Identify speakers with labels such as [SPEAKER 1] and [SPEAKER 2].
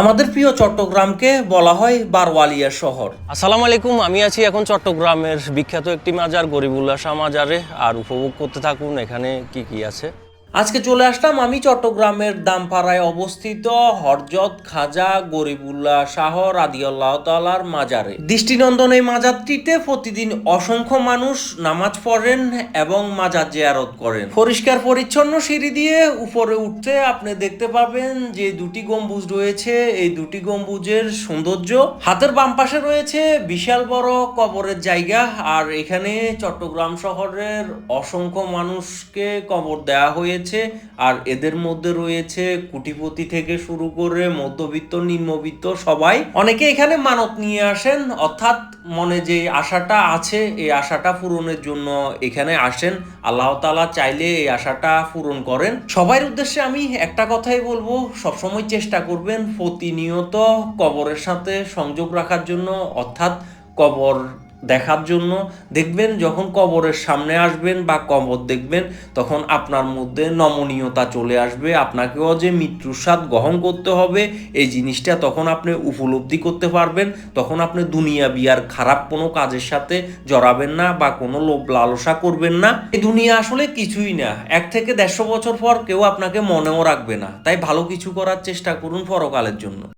[SPEAKER 1] আমাদের প্রিয় চট্টগ্রামকে বলা হয় বারওয়ালিয়া শহর।
[SPEAKER 2] আসসালামু আলাইকুম, আমি আছি এখন চট্টগ্রামের বিখ্যাত একটি মাজার গরিবুল্লাহ মাজারে। আর উপভোগ করতে থাকুন, এখানে কি কি আছে?
[SPEAKER 1] আজকে চলে আসলাম আমি চট্টগ্রামের দামপাড়ায় অবস্থিত হরজত খাজা গরিবুল্লাহ শাহ রাদিয়াল্লাহ তালার মাজারে। দৃষ্টিনন্দন এই মাজারটিতে প্রতিদিন অসংখ্য মানুষ নামাজ পড়েন এবং মাজার জিয়ারত করেন। পরিষ্কার পরিচ্ছন্ন সিঁড়ি দিয়ে উপরে উঠতে আপনি দেখতে পাবেন যে দুটি গম্বুজ রয়েছে। এই দুটি গম্বুজের সৌন্দর্য হাতের বাম পাশে রয়েছে বিশাল বড় কবরের জায়গা আর এখানে চট্টগ্রাম শহরের অসংখ্য মানুষকে কবর দেয়া দেওয়া হয়েছে আর এদের মধ্যে রয়েছে কুটিপতি থেকে শুরু করে মধ্যবিত্ত, নিম্নবিত্ত সবাই। অনেকে এখানে মানত নিয়ে আসেন, অর্থাৎ মনে যে আশাটা আছে, এই আশাটা পূরণের জন্য এখানে আসেন। আল্লাহ তাআলা চাইলে এই আশাটা পূরণ করেন। সবার উদ্দেশ্যে আমি একটা কথাই বলব, সবসময় চেষ্টা করবেন প্রতিনিয়ত কবরের সাথে সংযোগ রাখার জন্য, অর্থাৎ কবর দেখার জন্য দেখবেন, যখন কবরের সামনে আসবেন বা কবর দেখবেন, তখন আপনার মধ্যে নমনীয়তা চলে আসবে, আপনাকেও যে মৃত্যুর স্বাদ গ্রহণ করতে হবে, এই জিনিসটা তখন আপনি উপলব্ধি করতে পারবেন, তখন আপনি দুনিয়া বিয়ার খারাপ কোনো কাজের সাথে জড়াবেন না বা কোনো লোভ লালসা করবেন না। এই দুনিয়া আসলে কিছুই না, এক থেকে দেড়শো বছর পর কেউ আপনাকে মনেও রাখবে না, তাই ভালো কিছু করার চেষ্টা করুন পরকালের জন্য।